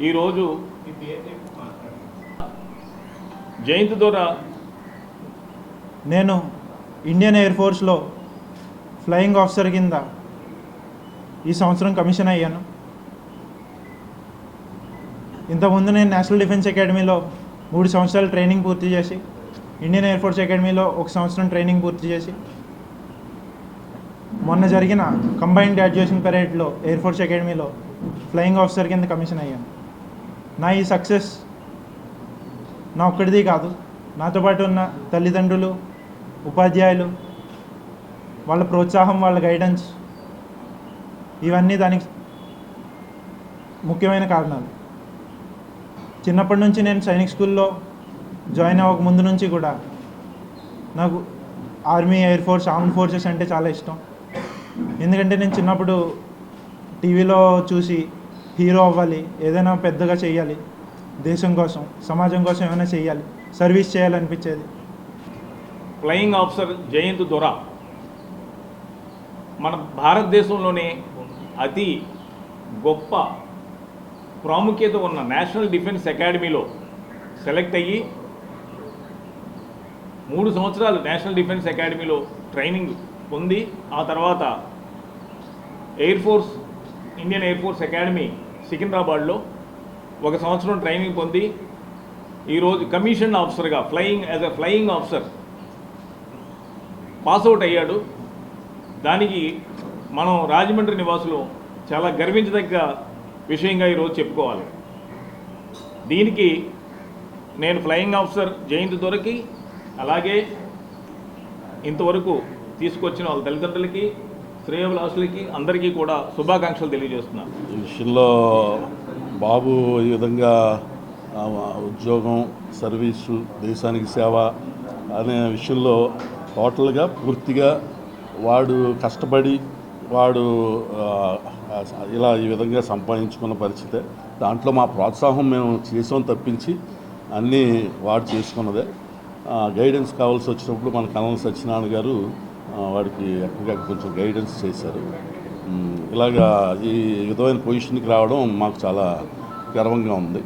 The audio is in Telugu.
ఈరోజు జయంతి ద్వారా నేను ఇండియన్ ఎయిర్ ఫోర్స్లో ఫ్లయింగ్ ఆఫీసర్ కింద ఈ సంవత్సరం కమిషన్ అయ్యాను. ఇంతకుముందు నేను నేషనల్ డిఫెన్స్ అకాడమీలో మూడు సంవత్సరాలు ట్రైనింగ్ పూర్తి చేసి ఇండియన్ ఎయిర్ ఫోర్స్ అకాడమీలో ఒక సంవత్సరం ట్రైనింగ్ పూర్తి చేసి మొన్న జరిగిన కంబైన్డ్ గ్రాడ్యుయేషన్ పరేడ్లో ఎయిర్ ఫోర్స్ అకాడమీలో ఫ్లయింగ్ ఆఫీసర్ కింద కమిషన్ అయ్యాను. నా ఈ సక్సెస్ నా ఒక్కడిది కాదు నాతో పాటు ఉన్న తల్లిదండ్రులు ఉపాధ్యాయులు వాళ్ళ ప్రోత్సాహం వాళ్ళ గైడెన్స్ ఇవన్నీ దానికి ముఖ్యమైన కారణాలు. చిన్నప్పటి నుంచి నేను సైనిక్ స్కూల్లో జాయిన్ అవ్వక ముందు నుంచి కూడా నాకు army air force armed forces అంటే చాలా ఇష్టం. ఎందుకంటే నేను చిన్నప్పుడు టీవీలో చూసి హీరో అవ్వాలి ఏదైనా పెద్దగా చేయాలి దేశం కోసం సమాజం కోసం ఏమైనా చేయాలి సర్వీస్ చేయాలనిపించేది. ఫ్లయింగ్ ఆఫీసర్ జయంత్ దొర మన భారతదేశంలోనే అతి గొప్ప ప్రాముఖ్యత ఉన్న నేషనల్ డిఫెన్స్ అకాడమీలో సెలెక్ట్ అయ్యి మూడు సంవత్సరాలు నేషనల్ డిఫెన్స్ అకాడమీలో ట్రైనింగ్ పొంది ఆ తర్వాత air force Indian air force academy సికింద్రాబాద్లో ఒక సంవత్సరం ట్రైనింగ్ పొంది ఈరోజు కమిషన్ ఆఫీసర్గా flying as a flying officer pass out అయ్యాడు. దానికి మనం రాజమండ్రి నివాసులు చాలా గర్వించదగ్గ విషయంగా ఈరోజు చెప్పుకోవాలి. దీనికి నేను ఫ్లయింగ్ ఆఫీసర్ జయంతి దొరికి అలాగే ఇంతవరకు తీసుకొచ్చిన వాళ్ళ తల్లిదండ్రులకి శ్రేయోభిలాషులకి అందరికీ కూడా శుభాకాంక్షలు తెలియజేస్తున్నాను. ఈ విషయంలో బాబు ఈ విధంగా ఉద్యోగం సర్వీసు దేశానికి సేవ అనే విషయంలో టోటల్గా పూర్తిగా వాడు కష్టపడి వాడు ఇలా ఈ విధంగా సంపాదించుకున్న పరిస్థితే దాంట్లో మా ప్రోత్సాహం మేము చేసాం తప్పించి అన్నీ వాడు చేసుకున్నదే. గైడెన్స్ కావాల్సి వచ్చినప్పుడు మన కనల సత్యనారాయణ గారు వాడికి ఎక్కడికక్కడ కొంచెం గైడెన్స్ చేశారు. ఇలాగా ఈ విధమైన పొజిషన్కి రావడం మాకు చాలా గర్వంగా ఉంది.